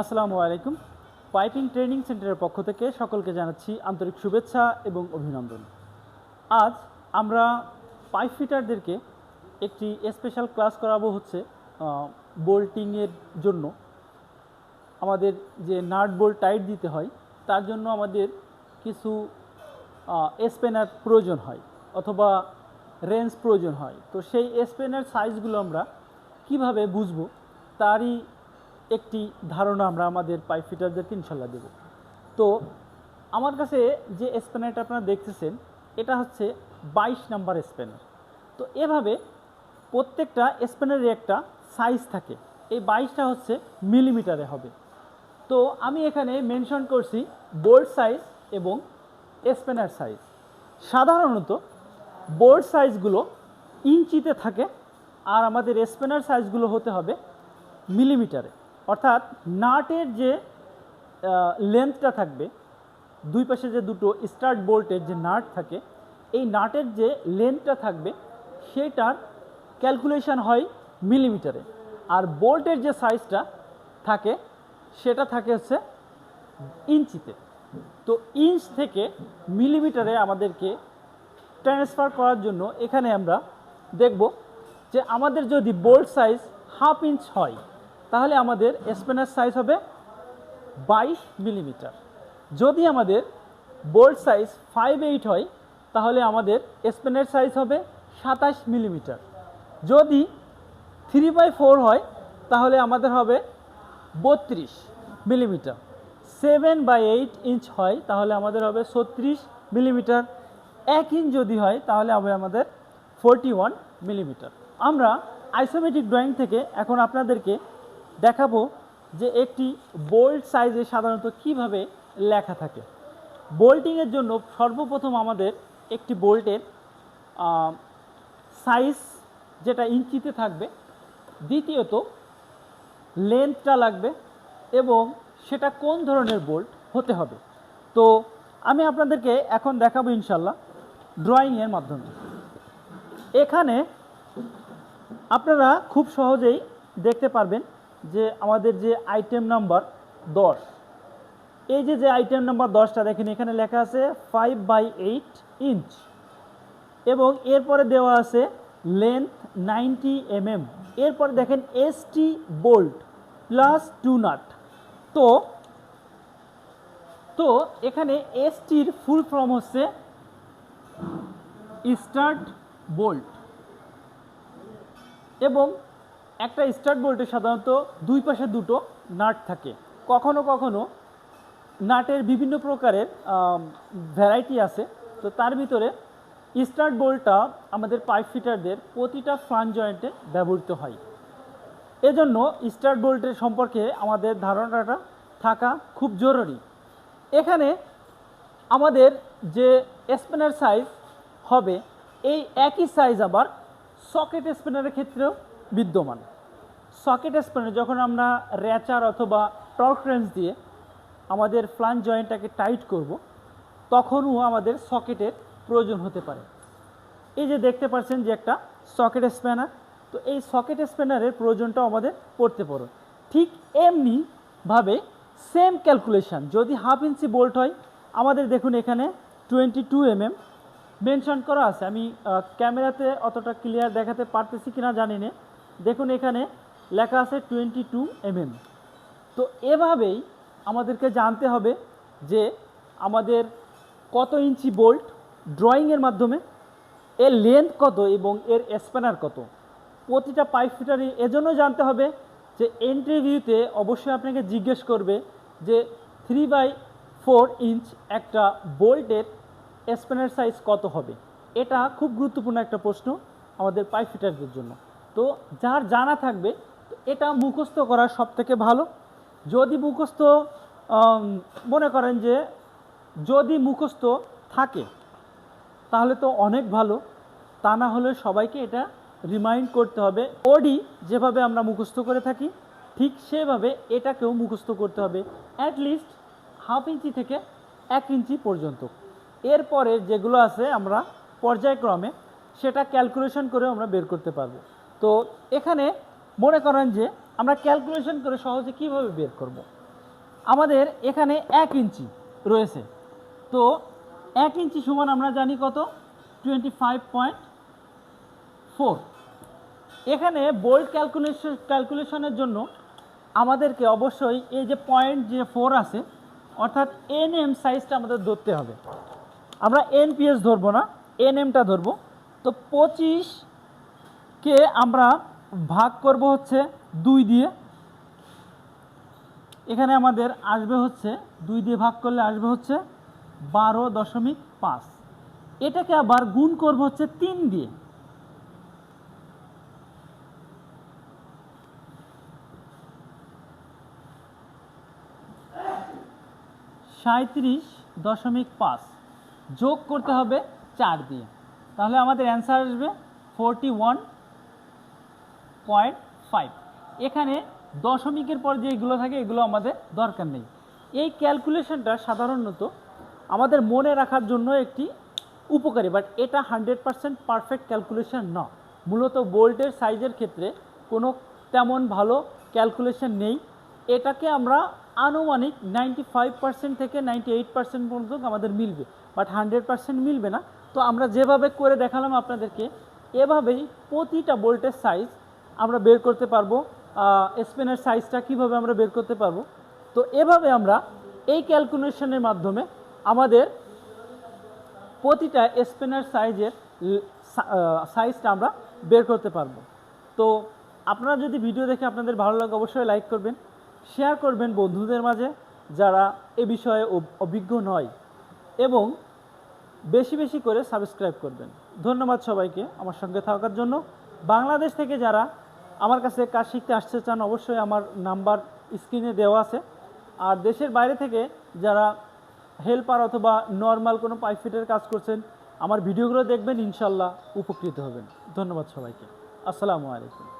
আসসালামু আলাইকুম। Piping training সেন্টারের পক্ষ থেকে সকলকে জানাচ্ছি আন্তরিক শুভেচ্ছা এবং অভিনন্দন। আজ আমরা পাইপ ফিটারদেরকে একটি স্পেশাল ক্লাস করাবো হচ্ছে বোল্টিংয়ের জন্য। আমাদের যে নাট বোল্ট টাইট দিতে হয়, তার জন্য আমাদের কিছু স্পেনার প্রয়োজন হয় অথবা রেঞ্জ প্রয়োজন হয়। তো সেই স্পেনার সাইজগুলো আমরা কীভাবে বুঝব, তারই একটি ধারণা আমরা আমাদের পাইপ ফিটারদেরকে ইনশাল্লাহ দেব। তো আমার কাছে যে স্প্যানারটা আপনারা দেখতেছেন, এটা হচ্ছে বাইশ নাম্বার স্প্যানার। তো এভাবে প্রত্যেকটা স্প্যানারের একটা সাইজ থাকে। এই বাইশটা হচ্ছে মিলিমিটারে হবে। তো আমি এখানে মেনশন করছি বোর্ড সাইজ এবং স্প্যানার সাইজ। সাধারণত বোর্ড সাইজগুলো ইঞ্চিতে থাকে আর আমাদের স্প্যানার সাইজগুলো হতে হবে মিলিমিটারে। অর্থাৎ নাটের যে লেন্থটা থাকবে, দুই পাশে যে দুটো স্টার্ট বোল্টের যে নাট থাকে, এই নাটের যে লেন্থটা থাকবে, সেটার ক্যালকুলেশন হয় মিলিমিটারে আর বোল্টের যে সাইজটা থাকে, সেটা থাকে হচ্ছে ইঞ্চিতে। তো ইঞ্চ থেকে মিলিমিটারে আমাদেরকে ট্রান্সফার করার জন্য এখানে আমরা দেখব যে আমাদের যদি বোল্ট সাইজ হাফ ইঞ্চ হয় তাহলে আমাদের স্পেনার সাইজ হবে বাইশ মিলিমিটার যদি আমাদের বোল্ট সাইজ ফাইভ এইট হয়, তাহলে আমাদের স্পেনের সাইজ হবে সাতাশ মিলিমিটার যদি থ্রি বাই ফোর হয়, তাহলে আমাদের হবে বত্রিশ millimetre seven by eight inch হয়, তাহলে আমাদের হবে ছত্রিশ মিলিমিটার এক ইঞ্চ যদি হয়, তাহলে হবে আমাদের ফোরটি ওয়ান মিলিমিটার আমরা আইসোমেটিক ড্রয়িং থেকে এখন আপনাদেরকে দেখাবো যে একটি বোল্ট সাইজে সাধারণত কীভাবে লেখা থাকে। বোল্টিংয়ের জন্য সর্বপ্রথম আমাদের একটি বোল্টের সাইজ যেটা ইঞ্চিতে থাকবে, দ্বিতীয়ত লেন্থটা লাগবে এবং সেটা কোন ধরনের বোল্ট হতে হবে। তো আমি আপনাদেরকে এখন দেখাবো ইনশাল্লাহ ড্রয়িংয়ের মাধ্যমে। এখানে আপনারা খুব সহজেই দেখতে পারবেন যে আমাদের যে আইটেম নাম্বার দশ, এই যে যে আইটেম নাম্বার দশটা দেখেন, এখানে লেখা আছে ফাইভ বাই এইট ইঞ্চ এবং এরপরে দেওয়া আছে লেন্থ নাইনটি এম এম এরপরে দেখেন ST bolt plus two nut তো তো এখানে এসটির ফুল ফর্ম হচ্ছে স্টার্ট বোল্ট এবং একটা স্টার্ট বোল্টে সাধারণত দুই পাশে দুটো নাট থাকে। কখনো কখনো নাটের বিভিন্ন প্রকারের ভ্যারাইটি আছে। তো তার ভিতরে স্টার্ট বোল্টটা আমাদের পাইপ ফিটারদের প্রতিটা ফ্লান জয়েন্টে ব্যবহৃত হয়। এজন্য স্টার্ট বোল্টের সম্পর্কে আমাদের ধারণাটা থাকা খুব জরুরি। এখানে আমাদের যে স্পেনার সাইজ হবে, এই একই সাইজ আবার সকেট স্পেনারের ক্ষেত্রেও বিদ্যমান। সকেট স্পেনার যখন আমরা র্যাচার অথবা টর্ক রেঞ্জ দিয়ে আমাদের ফ্লান জয়েন্টটাকে টাইট করব, তখনও আমাদের সকেটের প্রয়োজন হতে পারে। এই যে দেখতে পাচ্ছেন যে একটা সকেট স্প্যানার, তো এই সকেট স্প্যানারের প্রয়োজনটাও আমাদের পড়তে পারো ঠিক এমনিভাবে সেম ক্যালকুলেশান, যদি হাফ ইঞ্চি বোল্ট হয়, আমাদের দেখুন এখানে টোয়েন্টি টু এমএম মেনশন করা আছে। আমি ক্যামেরাতে অতটা ক্লিয়ার দেখাতে পারতেছি কিনা জানি না। দেখুন এখানে লেখা আছে টোয়েন্টি টু এমএম। তো এভাবেই আমাদেরকে জানতে হবে যে আমাদের কত ইঞ্চি বোল্ট ড্রয়িংয়ের মাধ্যমে, এর লেন্থ কত এবং এর স্প্যানার কত? প্রতিটা পাইপ ফিটারই এজন্য জানতে হবে যে ইন্টারভিউতে অবশ্যই আপনাকে জিজ্ঞেস করবে যে থ্রি বাই ফোর ইঞ্চ একটা বোল্টের স্প্যানার সাইজ কত হবে? এটা খুব গুরুত্বপূর্ণ একটা প্রশ্ন আমাদের পাইপ ফিটারদের জন্য। তো যার জানা থাকবে এটা মুখস্থ করা সব থেকে ভালো। যদি মুখস্থ মনে করেন যে যদি মুখস্থ থাকে, তাহলে তো অনেক ভালো। তা না হলে সবাইকে এটা রিমাইন্ড করতে হবে। ওডি যেভাবে আমরা মুখস্থ করে থাকি, ঠিক সেভাবে এটাকেও মুখস্থ করতে হবে। অ্যাটলিস্ট হাফ ইঞ্চি থেকে এক ইঞ্চি পর্যন্ত। এরপরে যেগুলো আছে আমরা পর্যায়ক্রমে সেটা ক্যালকুলেশন করে আমরা বের করতে পারব। তো এখানে মনে করেন যে আমরা ক্যালকুলেশন করে সহজে কীভাবে বের করব। আমাদের এখানে এক ইঞ্চি রয়েছে। তো এক ইঞ্চি সমান আমরা জানি কত? টোয়েন্টি ফাইভ পয়েন্ট ফোর এখানে বোল্ড ক্যালকুলেশন ক্যালকুলেশনের জন্য আমাদেরকে অবশ্যই এই যে পয়েন্ট যে ফোর আছে, অর্থাৎ এন এম সাইজটা আমাদের ধরতে হবে। আমরা এন পিএস ধরবো না এন এমটা ধরবো। তো পঁচিশকে আমরা ভাগ করব হচ্ছে দুই দিয়ে। এখানে আমাদের আসবে হচ্ছে, দুই দিয়ে ভাগ করলে আসবে হচ্ছে বারো দশমিক পাঁচ। এটাকে আবার গুণ করব হচ্ছে তিন দিয়ে। সাঁত্রিশ দশমিক পাঁচ যোগ করতে হবে চার দিয়ে। তাহলে আমাদের অ্যান্সার আসবে ফোরটি ওয়ান পয়েন্ট ফাইভ এখানে দশমিকের পর যেগুলো থাকে, এগুলো আমাদের দরকার নেই। এই ক্যালকুলেশনটা সাধারণত আমাদের মনে রাখার জন্য একটি উপকারী বাট এটা হান্ড্রেড পারসেন্ট পারফেক্ট ক্যালকুলেশন না। মূলত বোল্টের সাইজের ক্ষেত্রে কোনো তেমন ভালো ক্যালকুলেশন নেই। এটাকে আমরা আনুমানিক নাইনটি ফাইভ পার্সেন্ট থেকে নাইনটি এইট পার্সেন্ট পর্যন্ত আমাদের মিলবে বাট হান্ড্রেড পার্সেন্ট মিলবে না। তো আমরা যেভাবে করে দেখালাম আপনাদেরকে, এভাবেই প্রতিটা বোল্টের সাইজ আমরা বের করতে পারব স্পেনের সাইজটা কীভাবে আমরা বের করতে পারব। তো এভাবে আমরা এই ক্যালকুলেশনের মাধ্যমে আমাদের প্রতিটা স্পেনার সাইজের সাইজটা আমরা বের করতে পারব। তো আপনারা যদি ভিডিও দেখে আপনাদের ভালো লাগে অবশ্যই লাইক করবেন শেয়ার করবেন বন্ধুদের মাঝে যারা এ বিষয়ে অভিজ্ঞ নয় এবং বেশি বেশি করে সাবস্ক্রাইব করবেন। ধন্যবাদ সবাইকে আমার সঙ্গে থাকার জন্য। বাংলাদেশ থেকে যারা আমার কাছে কাজ শিখতে আসতে চান অবশ্যই আমার নাম্বার স্ক্রিনে দেওয়া আছে। আর দেশের বাইরে থেকে যারা হেল্পার অথবা নর্মাল কোনো পাইপ ফিটের কাজ করছেন, আমার ভিডিওগুলো দেখবেন, ইনশাল্লাহ উপকৃত হবেন। ধন্যবাদ সবাইকে। আসসালামু আলাইকুম।